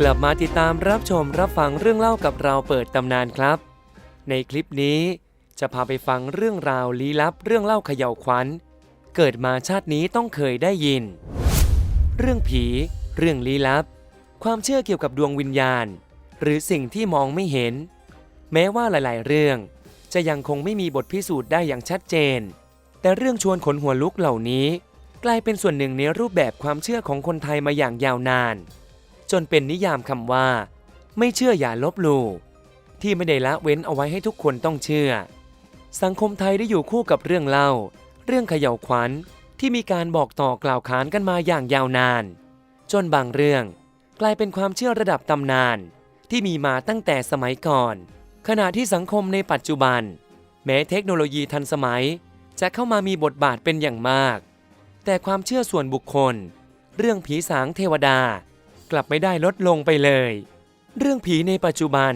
กลับมาติดตามรับชมรับฟังเรื่องเล่ากับเราเปิดตำนานครับ ในคลิปนี้จะพาไปฟังเรื่องราวลี้ลับเรื่องเล่าเขย่าวขวัญ เกิดมาชาตินี้ต้องเคยได้ยิน เรื่องผี เรื่องลี้ลับ ความเชื่อเกี่ยวกับดวงวิญญาณ หรือสิ่งที่มองไม่เห็น แม้ว่าหลาย ๆ เรื่อง จะยังคงไม่มีบทพิสูจน์ได้อย่างชัดเจน แต่เรื่องชวนขนหัวลุกเหล่านี้ กลายเป็นส่วนหนึ่งในรูปแบบความเชื่อของคนไทยมาอย่างยาวนาน จนเป็นนิยามคำว่า ไม่เชื่ออย่าลบหลู่ที่ไม่ได้ละเว้นเอาไว้ให้ทุกคนต้องเชื่อ สังคมไทยได้อยู่คู่กับเรื่องเล่า เรื่องเขย่าวขวัญที่มีการบอกต่อกล่าวขานกันมาอย่างยาวนาน จนบางเรื่องกลายเป็นความเชื่อระดับตำนาน ที่มีมาตั้งแต่สมัยก่อน ขณะที่สังคมในปัจจุบัน แม้เทคโนโลยีทันสมัย จะเข้ามามีบทบาทเป็นอย่างมาก แต่ความเชื่อส่วนบุคคล เรื่องผีสางเทวดา กลับไม่ได้ลดลงไปเลย เรื่องผีในปัจจุบัน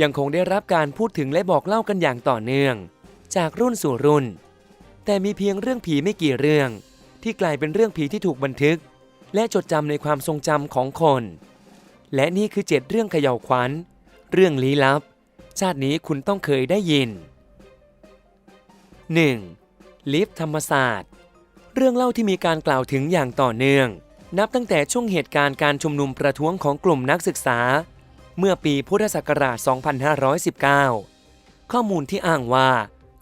ยังคงได้รับการพูดถึงและบอกเล่ากันอย่างต่อเนื่อง จากรุ่นสู่รุ่น แต่มีเพียงเรื่องผีไม่กี่เรื่อง ที่กลายเป็นเรื่องผีที่ถูกบันทึก และจดจำในความทรงจำของคน และนี่คือเจ็ดเรื่องเขย่าวขวัญ เรื่องลี้ลับ ชาตินี้คุณต้องเคยได้ยิน 1. ลิฟต์ธรรมศาสตร์ เรื่องเล่าที่มีการกล่าวถึงอย่างต่อเนื่อง นับตั้งแต่ช่วงเหตุการณ์การชุมนุมประท้วงของกลุ่มนักศึกษา เมื่อปีพุทธศักราช 2519 ข้อมูลที่อ้างว่า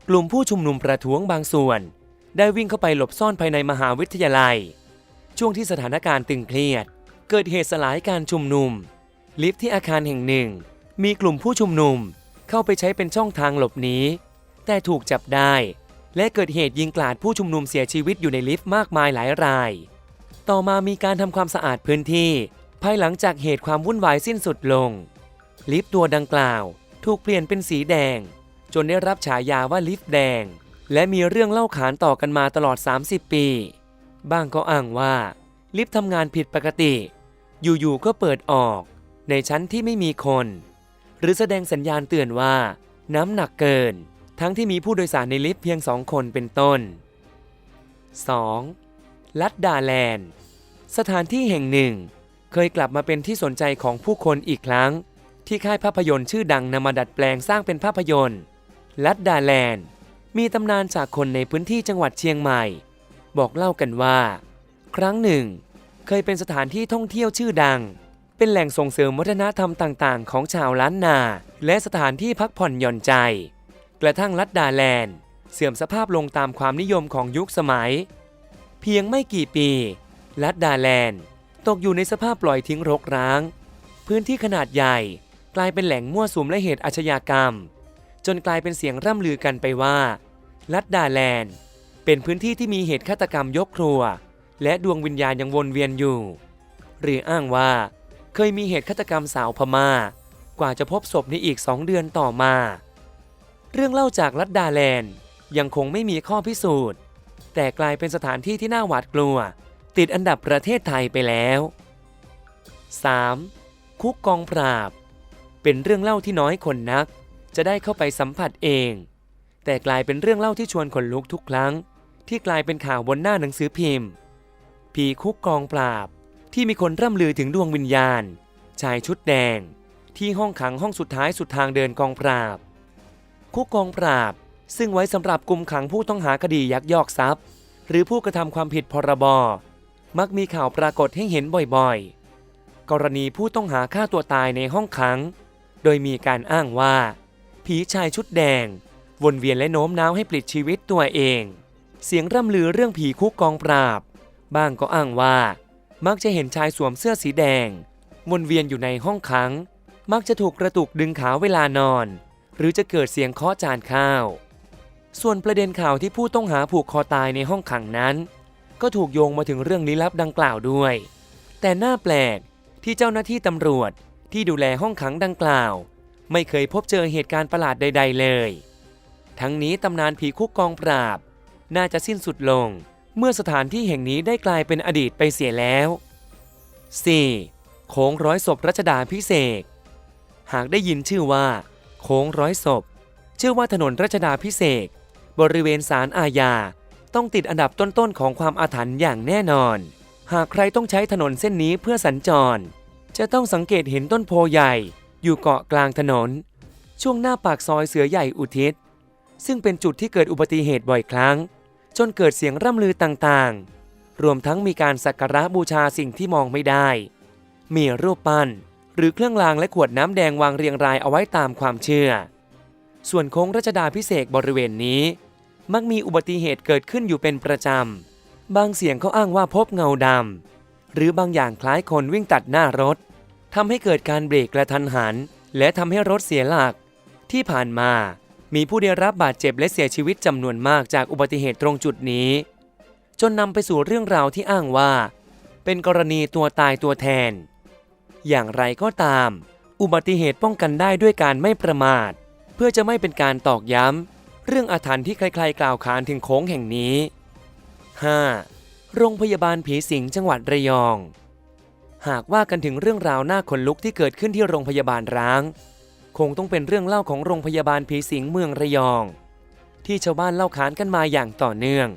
กลุ่มผู้ชุมนุมประท้วงบางส่วน ได้วิ่งเข้าไปหลบซ่อนภายในมหาวิทยาลัย ช่วงที่สถานการณ์ตึงเครียด เกิดเหตุสลายการชุมนุม ลิฟต์ที่อาคารแห่งหนึ่ง มีกลุ่มผู้ชุมนุมเข้าไปใช้เป็นช่องทางหลบหนีแต่ถูกจับได้ และเกิดเหตุยิงกลาดผู้ชุมนุมเสียชีวิตอยู่ในลิฟต์มากมายหลายราย ต่อมามีการทำความสะอาดพื้นที่ ภายหลังจากเหตุความวุ่นวายสิ้นสุดลง ลิฟต์ตัวดังกล่าว ถูกเปลี่ยนเป็นสีแดง จนได้รับฉายาว่าลิฟต์แดง และมีเรื่องเล่าขานต่อกันมาตลอด 30 ปี บ้างก็อ้างว่า ลิฟต์ทำงานผิดปกติ อยู่ๆก็เปิดออก ในชั้นที่ไม่มีคน หรือแสดงสัญญาณเตือนว่า น้ำหนักเกิน ทั้งที่มีผู้โดยสารในลิฟต์เพียงสองคนเป็นต้น 2. ลัดดาแลนด์ สถานที่แห่งหนึ่ง เคยกลับมาเป็นที่สนใจของผู้คนอีกครั้ง ที่ค่ายภาพยนตร์ชื่อดังนำมาดัดแปลงสร้างเป็นภาพยนตร์ลัดดาแลนด์ มีตำนานจากคนในพื้นที่จังหวัดเชียงใหม่ บอกเล่ากันว่า ครั้งหนึ่ง เคยเป็นสถานที่ท่องเที่ยวชื่อดัง เป็นแหล่งส่งเสริมวัฒนธรรมต่างๆ ของชาวล้านนา และสถานที่พักผ่อนหย่อนใจ กระทั่งลัดดาแลนด์ เสื่อมสภาพลงตามความนิยมของยุคสมัย เพียงไม่กี่ปี ลัดดาแลนด์ ตกอยู่ในสภาพปล่อยทิ้งรกร้าง พื้นที่ขนาดใหญ่กลายเป็นแหล่งมั่วสุมและเหตุอาชญากรรม จนกลายเป็นเสียงร่ำลือกันไปว่า ลัดดาแลนด์ เป็นพื้นที่ที่มีเหตุฆาตกรรมยกครัว และดวงวิญญาณยังวนเวียนอยู่ หรืออ้างว่าเคยมีเหตุฆาตกรรมสาวพมา่า กว่าจะพบศพในอีกสองเดือนต่อมา เรื่องเล่าจากลัดดาแลนด์ยังคงไม่มีข้อพิสูจน์ แต่กลายเป็นสถานที่ที่น่าหวาดกลัว ติดอันดับประเทศไทยไปแล้ว 3. คุกกองปราบ เป็นเรื่องเล่าที่น้อยคนนัก จะได้เข้าไปสัมผัสเอง แต่กลายเป็นเรื่องเล่าที่ชวนขนลุกทุกครั้ง ที่กลายเป็นข่าวบนหน้าหนังสือพิมพ์ ผีคุกกองปราบ ที่มีคนร่ำลือถึงดวงวิญญาณ ชายชุดแดง ที่ห้องขังห้องสุดท้ายสุดทางเดินกองปราบ คุกกองปราบ ซึ่งไว้สำหรับกุมขังผู้ต้องหาคดียักยอกทรัพย์ หรือผู้กระทำความผิดพรบ มักมีข่าวปรากฏให้เห็นบ่อยๆ กรณีผู้ต้องหาฆ่าตัวตายในห้องขัง โดยมีการอ้างว่า ผีชายชุดแดง วนเวียนและโน้มน้าวให้ปลิดชีวิตตัวเอง เสียงร่ำลือเรื่องผีคุกกองปราบ บ้างก็อ้างว่า มักจะเห็นชายสวมเสื้อสีแดง วนเวียนอยู่ในห้องขัง มักจะถูกกระตุกดึงขาเวลานอน หรือจะเกิดเสียงเคาะจานข้าว ส่วนประเด็นข่าวที่ผู้ต้องหาผูกคอตายในห้องขังนั้น ก็ถูกโยงมาถึงเรื่องลี้ลับดังกล่าวด้วย แต่น่าแปลกที่เจ้าหน้าที่ตำรวจที่ดูแลห้องขังดังกล่าว ไม่เคยพบเจอเหตุการณ์ประหลาดใด ๆ เลย ทั้งนี้ตำนานผีคุกกองปราบ น่าจะสิ้นสุดลง เมื่อสถานที่แห่งนี้ได้กลายเป็นอดีตไปเสียแล้ว 4. โค้งร้อยศพรัชดาพิเศษ หากได้ยินชื่อว่า โค้งร้อยศพ เชื่อว่าถนนรัชดาพิเศษ บริเวณศาลอาญา ต้องติดอันดับต้นๆของความอาถรรพ์อย่างแน่นอน หากใครต้องใช้ถนนเส้นนี้เพื่อสัญจร จะต้องสังเกตเห็นต้นโพใหญ่ อยู่เกาะกลางถนน ช่วงหน้าปากซอยเสือใหญ่อุทิศ ซึ่งเป็นจุดที่เกิดอุบัติเหตุบ่อยครั้ง จนเกิดเสียงร่ำลือต่างๆ รวมทั้งมีการสักการะบูชาสิ่งที่มองไม่ได้ มีรูปปั้น หรือเครื่องรางและขวดน้ำแดงวางเรียงรายเอาไว้ตามความเชื่อส่วนโค้งรัชดาพิเศษบริเวณนี้ มักมีอุบัติเหตุเกิดขึ้นอยู่เป็นประจำ บางเสียงเขาอ้างว่าพบเงาดำ หรือบางอย่างคล้ายคนวิ่งตัดหน้ารถทำให้เกิดการเบรกกระทันหัน และทำให้รถเสียหลัก ที่ผ่านมา มีผู้ได้รับบาดเจ็บและเสียชีวิตจำนวนมากจากอุบัติเหตุตรงจุดนี้ จนนำไปสู่เรื่องราวที่อ้างว่า เป็นกรณีตัวตายตัวแทน อย่างไรก็ตาม อุบัติเหตุป้องกันได้ด้วยการไม่ประมาท เพื่อจะไม่เป็นการตอกย้ำ เรื่องอาถรรพ์ที่ใครๆกล่าวขานถึงโค้งแห่งนี้ 5. โรงพยาบาลผีสิงจังหวัดระยอง หากว่ากันถึงเรื่องราวน่าขนลุกที่เกิดขึ้นที่โรงพยาบาลร้าง คงต้องเป็นเรื่องเล่าของโรงพยาบาลผีสิงเมืองระยอง ที่ชาวบ้านเล่าขานกันมาอย่างต่อเนื่อง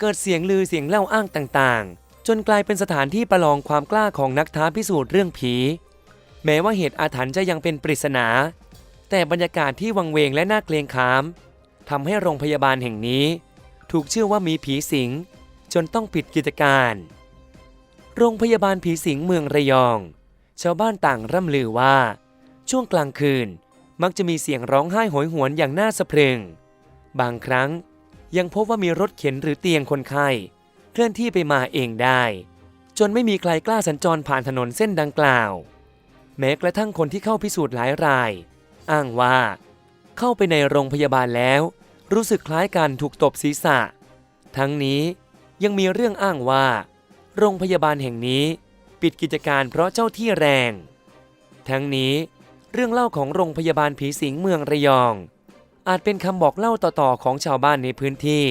เกิดเสียงลือเสียงเล่าอ้างต่างๆ จนกลายเป็นสถานที่ประลองความกล้าของนักท้าพิสูจน์เรื่องผี แม้ว่าเหตุอาถรรพ์จะยังเป็นปริศนา แต่บรรยากาศที่วังเวงและน่าเกรงขาม ทำให้โรงพยาบาลแห่งนี้ ถูกเชื่อว่ามีผีสิง จนต้องปิดกิจการ โรงพยาบาลผีสิงเมืองระยอง ชาวบ้านต่างร่ำลือว่า ช่วงกลางคืนมักจะมีเสียงร้องไห้โหยหวนอย่างน่าสะพรึง บางครั้งยังพบว่ามีรถเข็นหรือเตียงคนไข้เคลื่อนที่ไปมาเองได้ จนไม่มีใครกล้าสัญจรผ่านถนนเส้นดังกล่าว แม้กระทั่งคนที่เข้าพิสูจน์หลายราย อ้างว่า เข้าไปในโรงพยาบาลแล้ว รู้สึกคล้ายการถูกตบศีรษะ ทั้งนี้ยังมีเรื่องอ้างว่า โรงพยาบาลแห่งนี้ปิดกิจการเพราะเจ้าที่แรง ทั้งนี้เรื่องเล่าของโรงพยาบาลผีสิงเมืองระยอง อาจเป็นคำบอกเล่าต่อๆของชาวบ้านในพื้นที่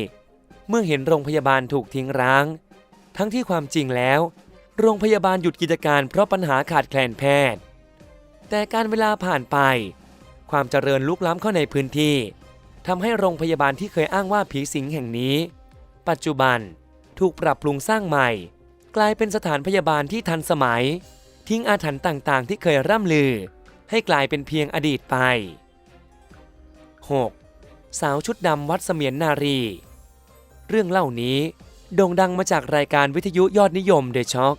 เมื่อเห็นโรงพยาบาลถูกทิ้งร้าง ทั้งที่ความจริงแล้ว โรงพยาบาลหยุดกิจการเพราะปัญหาขาดแคลนแพทย์ แต่การเวลาผ่านไป ความเจริญลุกล้ำเข้าในพื้นที่ ทำให้โรงพยาบาลที่เคยอ้างว่าผีสิงแห่งนี้ ปัจจุบันถูกปรับปรุงสร้างใหม่ กลายเป็นสถานพยาบาลที่ทันสมัย ทิ้งอาถรรพ์ต่างๆ ที่เคยร่ำลือ ให้กลายเป็นเพียงอดีตไป 6. สาวชุดดำวัดเสมียนนารี เรื่องเล่านี้โด่งดังมาจากรายการวิทยุยอดนิยมเดช็อค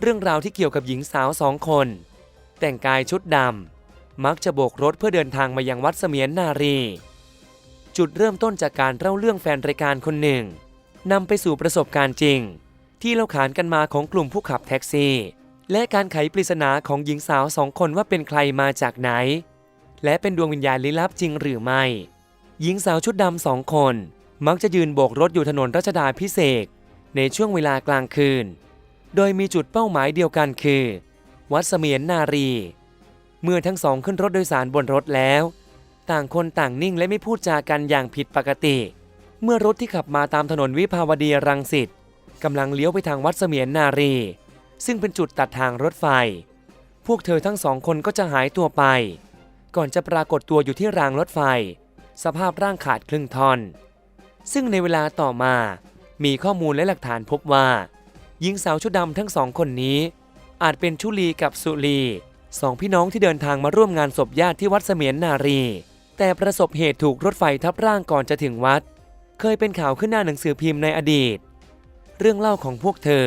เรื่องราวที่เกี่ยวกับหญิงสาวสองคน แต่งกายชุดดำมักจะโบกรถเพื่อเดินทางมายังวัดเสมียนนารี จุดเริ่มต้นจากการเล่าเรื่องแฟนรายการคนหนึ่งนำไปสู่ประสบการณ์จริง ที่เล่าขานกันมาของกลุ่มผู้ขับแท็กซี่ และการไขปริศนาของหญิงสาวสองคนว่าเป็นใครมาจากไหน และเป็นดวงวิญญาณลี้ลับจริงหรือไม่ หญิงสาวชุดดำสองคน มักจะยืนโบกรถอยู่ถนนรัชดาพิเศษในช่วงเวลากลางคืน โดยมีจุดเป้าหมายเดียวกันคือ วัดเสมียนนารี เมื่อทั้งสองขึ้นรถโดยสารบนรถแล้ว ต่างคนต่างนิ่งและไม่พูดจากันอย่างผิดปกติ เมื่อรถที่ขับมาตามถนนวิภาวดีรังสิตกำลังเลี้ยวไปทางวัดเสมียนนารี ซึ่งเป็นจุดตัดทางรถไฟ พวกเธอทั้งสองคนก็จะหายตัวไป ก่อนจะปรากฏตัวอยู่ที่รางรถไฟ สภาพร่างขาดครึ่งท่อน ซึ่งในเวลาต่อมา มีข้อมูลและหลักฐานพบว่า หญิงสาวชุดดำทั้งสองคนนี้ อาจเป็นชุลีกับสุลีสองพี่น้องที่เดินทางมาร่วมงานศพญาติที่วัดเสมียนนารี แต่ประสบเหตุถูกรถไฟทับร่างก่อนจะถึงวัด เคยเป็นข่าวขึ้นหน้าหนังสือพิมพ์ในอดีต เรื่องเล่าของพวกเธอ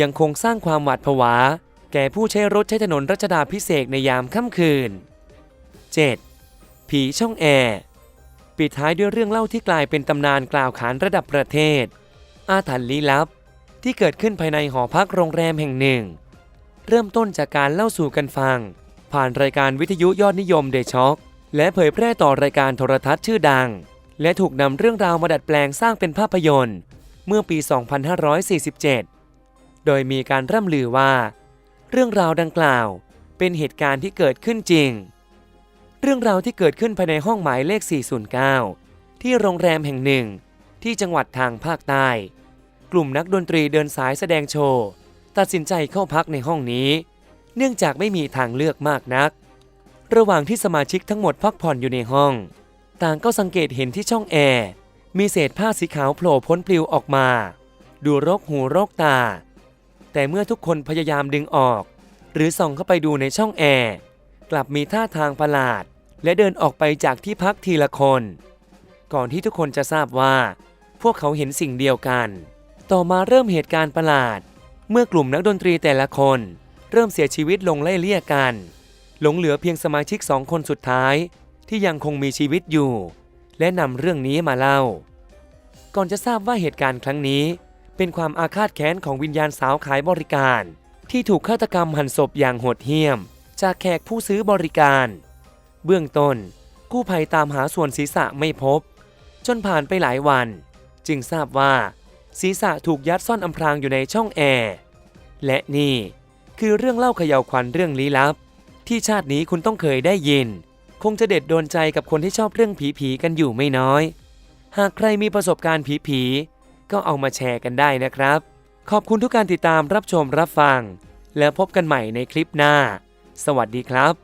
ยังคงสร้างความหวาดผวา แก่ผู้ใช้รถใช้ถนนรัชดาพิเศษในยามค่ำคืน 7. ผีช่องแอร์ปิดท้ายด้วยเรื่องเล่าที่กลายเป็นตำนานกล่าวขานระดับประเทศ อาถรรพ์ลี้ลับ ที่เกิดขึ้นภายในหอพักโรงแรมแห่งหนึ่ง เริ่มต้นจากการเล่าสู่กันฟัง ผ่านรายการวิทยุยอดนิยมเดช็อก และเผยแพร่ต่อรายการโทรทัศน์ชื่อดัง และถูกนำเรื่องราวมาดัดแปลงสร้างเป็นภาพยนตร์ เมื่อปี 2547 โดยมีการร่ำลือว่า เรื่องราวดังกล่าวเป็นเหตุการณ์ที่เกิดขึ้นจริง เรื่องราวที่เกิดขึ้นภายในห้องหมายเลข 409 ที่โรงแรมแห่งหนึ่ง ที่จังหวัดทางภาคใต้ กลุ่มนักดนตรีเดินสายแสดงโชว์ ตัดสินใจเข้าพักในห้องนี้ เนื่องจากไม่มีทางเลือกมากนัก ระหว่างที่สมาชิกทั้งหมดพักผ่อนอยู่ในห้อง ต่างก็สังเกตเห็นที่ช่องแอร์ มีเศษผ้าสีขาวโผล่พ้นปลิวออกมา ดูรกหูรกตา แต่เมื่อทุกคนพยายามดึงออก หรือส่องเข้าไปดูในช่องแอร์ กลับมีท่าทางประหลาด และเดินออกไปจากที่พักทีละคน ก่อนที่ทุกคนจะทราบว่า พวกเขาเห็นสิ่งเดียวกัน ต่อมาเริ่มเหตุการณ์ประหลาด เมื่อกลุ่มนักดนตรีแต่ละคน เริ่มเสียชีวิตลงไล่เลี่ยกัน หลงเหลือเพียงสมาชิกสองคนสุดท้าย ที่ยังคงมีชีวิตอยู่ และนำเรื่องนี้มาเล่า ก่อนจะทราบว่าเหตุการณ์ครั้งนี้ เป็นความอาฆาตแค้นของวิญญาณสาวขายบริการ ที่ถูกฆาตกรรมหั่นศพอย่างโหดเหี้ยม จากแขกผู้ซื้อบริการ เบื้องต้นกู้ภัยตามหาส่วนศีรษะไม่พบ จนผ่านไปหลายวัน จึงทราบว่า ศีรษะถูกยัดซ่อนอำพรางอยู่ในช่องแอร์และนี่คือเรื่องเล่าเขย่าวขวัญเรื่องลี้ลับ ที่ชาตินี้คุณต้องเคยได้ยิน คงจะเด็ดโดนใจกับคนที่ชอบเรื่องผีๆกันอยู่ไม่น้อย หากใครมีประสบการณ์ผีๆก็เอามาแชร์กันได้นะครับ ขอบคุณทุกการติดตามรับชมรับฟัง แล้วพบกันใหม่ในคลิปหน้า สวัสดีครับ